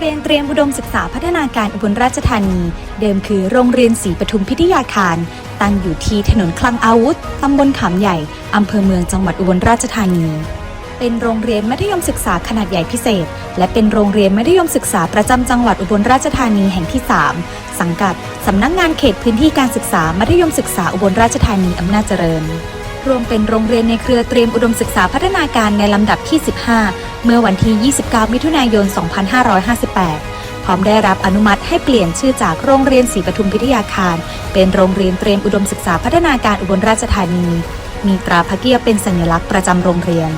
เรียนเตรียมอุดมศึกษาพัฒนาการอุบลราชธานี เดิมคือโรงเรียนศรีปทุมพิทยาคาร ตั้งอยู่ที่ถนนคลังอาวุธ ตำบลขามใหญ่ อำเภอเมืองจังหวัดอุบลราชธานี เป็นโรงเรียนมัธยมศึกษาขนาดใหญ่พิเศษ และเป็นโรงเรียนมัธยมศึกษาประจำจังหวัดอุบลราชธานีแห่งที่ 3 สังกัดสำนักงานเขตพื้นที่การศึกษามัธยมศึกษาอุบลราชธานีอำนาจเจริญ รวมเป็นโรงเรียนในเครือเตรียมอุดมศึกษาพัฒนาการในลำดับที่ 15 เมื่อวันที่ 29 มิถุนายน 2558 พร้อมได้รับอนุมัติให้เปลี่ยนชื่อจากโรงเรียนศรีปทุมพิทยาคาร เป็นโรงเรียนเตรียมอุดมศึกษาพัฒนาการอุบลราชธานี มีตราพระเกียรติเป็นสัญลักษณ์ประจำโรงเรียน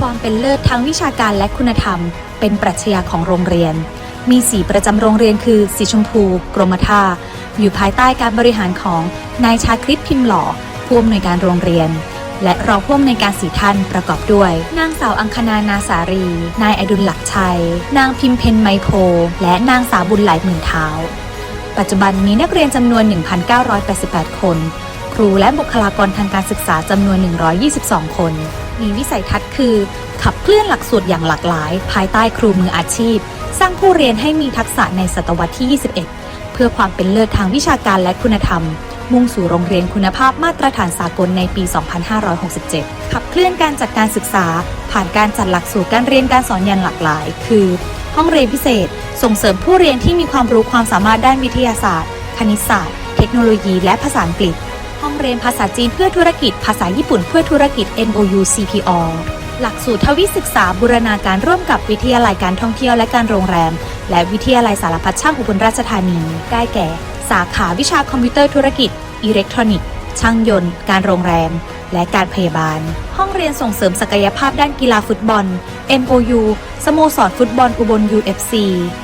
ความเป็นเลิศทางวิชาการและคุณธรรม เป็นปรัชญาของโรงเรียน มีสีประจำโรงเรียนคือ สีชมพู กรมท่าอยู่ภายใต้การบริหารของนายชาคริตพิมพ์หล่อ ผู้อำนวยการโรงเรียน และรองผู้อำนวยการสีท่านประกอบด้วย นางสาวอังคณานาสารี นายอดุลหลักชัย นางพิมเพนไมโพและนางสาวบุญไหลหมื่นเท้า ปัจจุบันมีนักเรียนจำนวน 1,988 คน ครูและบุคลากรทางการศึกษาจำนวน 122 คน มีวิสัยทัศน์คือ ขับเคลื่อนหลักสูตรอย่างหลากหลาย ภายใต้ครูมืออาชีพ สร้างผู้เรียนให้มีทักษะในศตวรรษที่ 21 เพื่อความเป็นเลิศทางวิชาการและคุณธรรม มุ่งสู่โรงเรียนคุณภาพมาตรฐานสากลในปี 2567 ขับเคลื่อนการจัดการศึกษา ผ่านการจัดหลักสูตรการเรียนการสอนอย่างหลากหลาย คือ ห้องเรียนพิเศษ ส่งเสริมผู้เรียนที่มีความรู้ความสามารถด้านวิทยาศาสตร์ คณิตศาสตร์ เทคโนโลยี และภาษาอังกฤษ ห้องเรียนภาษาจีนเพื่อธุรกิจ ภาษาญี่ปุ่นเพื่อธุรกิจ MOU CPO หลักสูตรทวิศึกษาบูรณาการร่วมกับวิทยาลัยการท่องเที่ยวและการโรงแรม และวิทยาลัยสารพัดช่างอุบลราชธานี ได้แก่ สาขาวิชาคอมพิวเตอร์ธุรกิจ อิเล็กทรอนิกส์ ช่างยนต์ การโรงแรม และการพยาบาล ห้องเรียนส่งเสริมศักยภาพด้านกีฬาฟุตบอล MOU สโมสรฟุตบอลอุบล UFC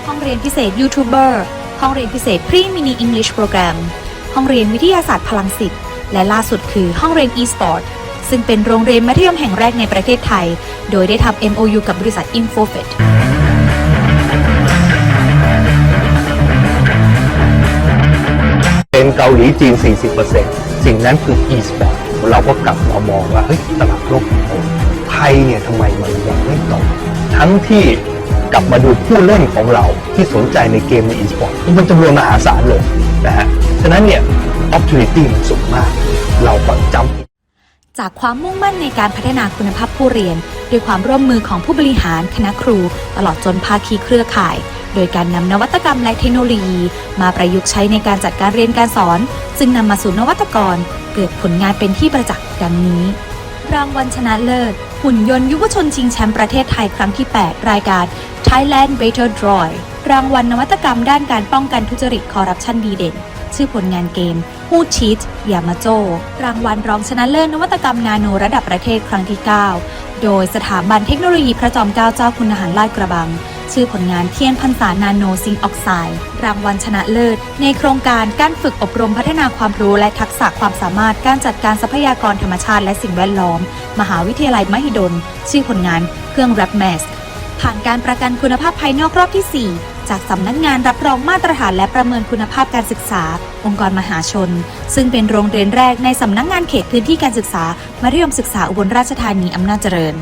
ห้องเรียนพิเศษยูทูบเบอร์ห้องเรียนพิเศษพรีมินิอังกฤษโปรแกรมห้องเรียนวิทยาศาสตร์พลังศิษย์และล่าสุดคือห้องเรียน e-sport ซึ่งเป็นโรงเรียนมัธยมแห่งแรกในประเทศไทย โดยได้ทำ MOU กับบริษัท Infofet 40%เกาหลีจีน 40%สิ่งนั้นคืออีสปอร์ตเราก็กลับมามองว่าเฮ้ยตลาดโลกไทยเนี่ยทำไมมันยังไม่โตทั้งที่กลับมาดูผู้เล่นของเราที่สนใจในเกมในอีสปอร์ตมันจำนวนมหาศาลเลยนะฮะฉะนั้นเนี่ย opportunity มันสูงมาก เราก็จำจากความมุ่งมั่นในการพัฒนาคุณภาพผู้เรียน ด้วยความร่วมมือของผู้บริหารคณะครู ตลอดจนภาคีเครือข่าย โดยการนำนวัตกรรมและเทคโนโลยี มาประยุกต์ใช้ในการจัดการเรียนการสอน ซึ่งนำมาสู่นวัตกร เกิดผลงานเป็นที่ประจักษ์ดังนี้ รางวัลชนะเลิศ หุ่นยนต์ยุวชนชิงแชมป์ประเทศไทยครั้งที่ 8 รายการ Thailand Better d r o i รางวัลนวัตกรรมด้านการป้องกันทุจริตคอร์รัปชันดีเด่น ชื่อผลงานเกมฮูชีตยามาโจ รางวัลรองชนะเลิศนวัตกรรมนาโนระดับประเทศครั้งที่ 9 โดยสถาบันเทคโนโลยีพระจอมเกล้าเจ้าคุณทหารลาดกระบัง ชื่อผลงานเทียนพันษานาโนซิงออกไซด์รางวัลชนะเลิศ ในโครงการการฝึกอบรมพัฒนาความรู้และทักษะความสามารถการจัดการทรัพยากรธรรมชาติและสิ่งแวดล้อม มหาวิทยาลัยมหิดล ชื่อผลงานเครื่องแรปแมสผ่านการประกันคุณภาพภายนอกรอบที่ 4จากสำนักงานรับรองมาตรฐานและประเมินคุณภาพการศึกษา องค์กรมหาชน ซึ่งเป็นโรงเรียนแรกในสำนักงานเขตพื้นที่การศึกษามัธยมศึกษาอุบลราชธานีอำนาจเจริญ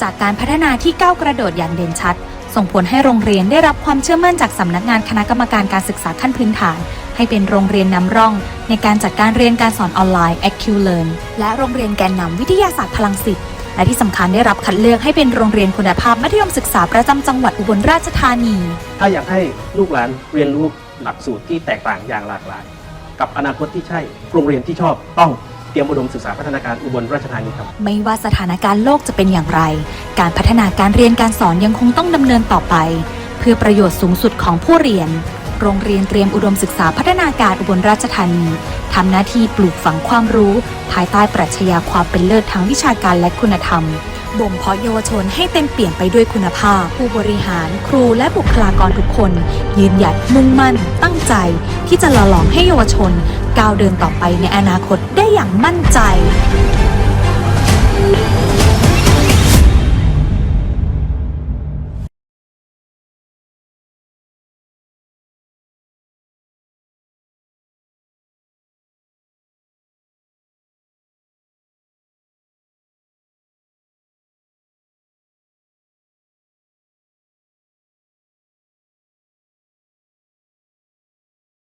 จากการพัฒนาที่ก้าวกระโดดอย่างเด่นชัด ส่งผลให้โรงเรียนได้รับความเชื่อมั่นจากสำนักงานคณะกรรมการการศึกษาขั้นพื้นฐาน ให้เป็นโรงเรียนนำร่อง ในการจัดการเรียนการสอนออนไลน์ AccuLearn และโรงเรียนแกนนำวิทยาศาสตร์พลังสิทธิ์และที่สำคัญได้รับคัดเลือกให้เป็นโรงเรียนคุณภาพมัธยมศึกษาประจำจังหวัดอุบลราชธานี ถ้าอยากให้ลูกหลานเรียนรู้หลักสูตรที่แตกต่างอย่างหลากหลาย กับอนาคตที่ใช่โรงเรียนที่ชอบต้อง เตรียมอุดมศึกษาพัฒนาการอุบลราชธานีครับ ไม่ว่าสถานการณ์โลกจะเป็นอย่างไร การพัฒนาการเรียนการสอนยังคงต้องดำเนินต่อไป เพื่อประโยชน์สูงสุดของผู้เรียน โรงเรียนเตรียมอุดมศึกษาพัฒนาการอุบลราชธานีทำหน้าที่ปลูกฝังความรู้ ภายใต้ปรัชญาความเป็นเลิศทางวิชาการและคุณธรรมบ่มเพาะเยาวชนให้เต็มเปี่ยมไปด้วยคุณภาพ ผู้บริหาร ครูและบุคลากรทุกคน ยืนหยัดมุ่งมั่น ตั้งใจ ที่จะหล่อหลอมให้เยาวชน ก้าวเดินต่อไปในอนาคตได้อย่างมั่นใจ